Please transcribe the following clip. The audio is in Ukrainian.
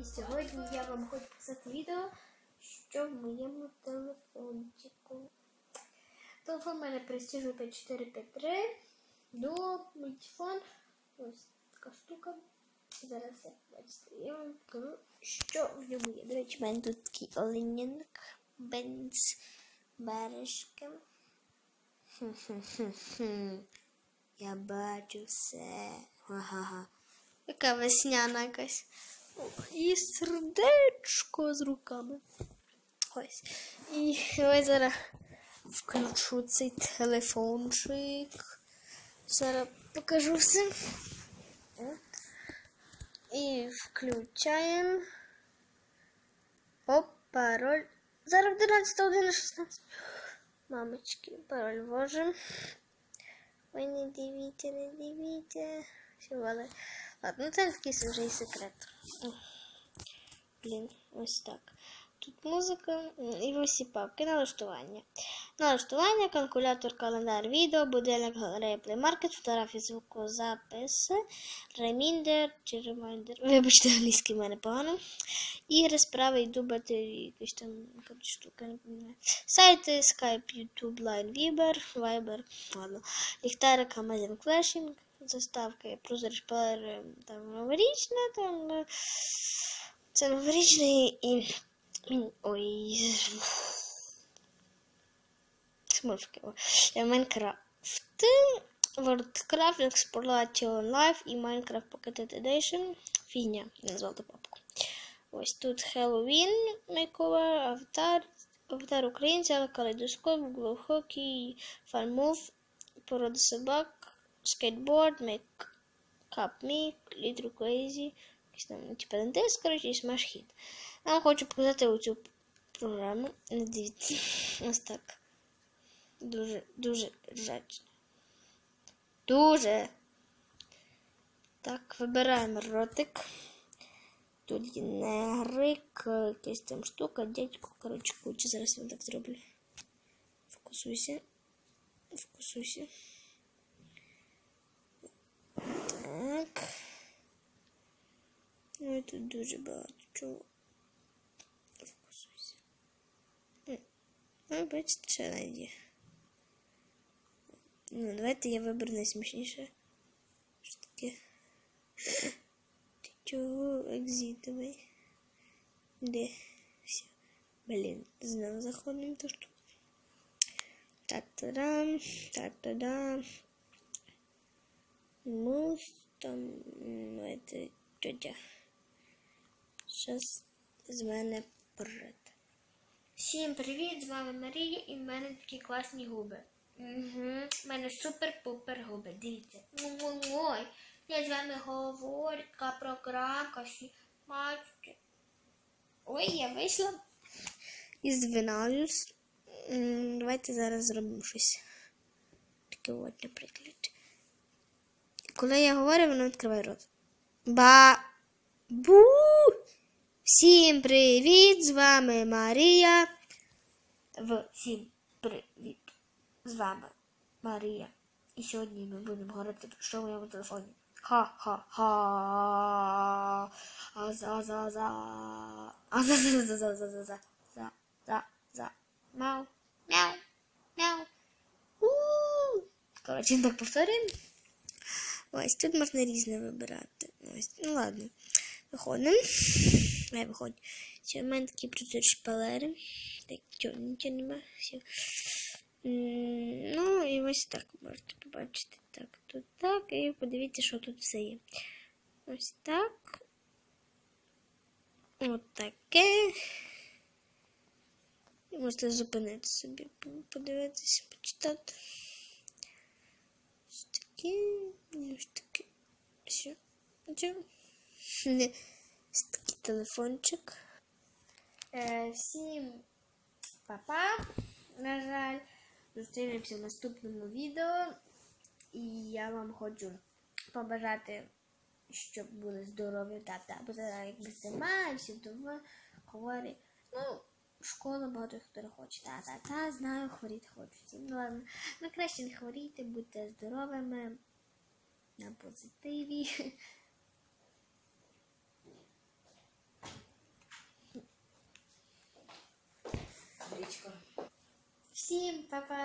І сьогодні я вам хочу показати відео, що в моєму телефончику. Телефон у мене Prestige 5453. До мультифон. Ось така штука. Зараз як бачите, я вам покажу, що в ньому є. До речі, в мене тут такий оленянок, бенз, бережки. Я бачу все. Ага. Яка весняна якась. І сердечко з руками. Ось. І ось зараз включу цей телефончик. Зараз покажу все. І включаємо. Оп, пароль. Зараз 11 година 16. Мамочки, пароль ввожу. Ой, не дивіться, не дивіться. Але... Ладно, ну це такий вже і секрет. Блін, ось так. Тут музика і ось і папки, налаштування. Налаштування, калькулятор, календар, відео, будильник, галерея, плеймаркет, фотографії, звукозаписи, реміндер чи ремайдер. Вибачте, англійський в мене погано. Ігри, справи, йду батареї, якісь там коротше, штука, не пам'ятаю. Сайти, Skype, YouTube, Line, Viber, Viber, ладно. Ліхтарик, Amazon Flashing, заставки, прозорі шпалери, там новорічна, там це новорічний і Ой. Смурфки. Майнкрафт. Worldcraft, Exploration Life і Minecraft Pocket Edition. Фігня. Назвати папку. Ось тут Halloween, Makeover, Аватар, Аватар українця, калейдоскоп, Hockey, FunMove, порода собак, Skateboard, Make Up Me, Little Crazy, там, типа дентист, коротше, і Smash Hit. Я вам хочу показати оцю програму. Дивіться. Ось так. Дуже, дуже ржачно. Дуже. Так, вибираємо ротик. Тут є негрик, якась там штука, дядько, коротше, куча. Зараз я так зроблю. Фокусуйся. Фокусуйся. тут дуже багато чого. Фокусуйся. Ну, бачите, ще найді. Ну, давайте я виберу найсмішніше. Що таке? Ти чого екзитовий? Де? Все. Блін, знову заходимо ту штуку. Так-та-дам, так-та-дам. Мус, там, ну, это тетя. Щас з мене прет. Всім привіт! З вами Марія і в мене такі класні губи. Угу. У мене супер-пупер губи. Дивіться. Ой, я з вами говорю, програмка, всі бачите. Ой, я вийшла і звинаюсь. Давайте зараз зробимо щось. Таке от, наприклад. Коли я говорю, воно відкриває рот. Ба. Бу. Всім привіт! З вами Марія. Всім привіт! З вами Марія. І сьогодні ми будемо говорити про що в моєму телефоні. Ха-ха-ха. А-за-за-за. Мяу. Мяу. Мяу. У-у-у. Коротше, так повторюємо. Ось тут можна різне вибирати. Ось, ну ладно. Виходимо. Я виходжу. Все, у мене такі прозорі шпалери. Так, нічого нема. Все. Ну, і ось так можете побачити. Так, тут так. І подивіться, що тут все є. Ось так. Ось таке. І можете зупинити собі, подивитися, почитати. Ось таке. Ось таке. Все. Такий телефончик. Е, всім па-па. На жаль, зустрінемося в наступному відео. І я вам хочу побажати, щоб були здорові тата. Бо зараз якби зима, і всі вдома говорять. Ну, школа багато хто хоче. Та-та-та, знаю, хворіти хочуть. Ну ладно, ну краще не хворійте, будьте здоровими, на позитиві. Всім па-па!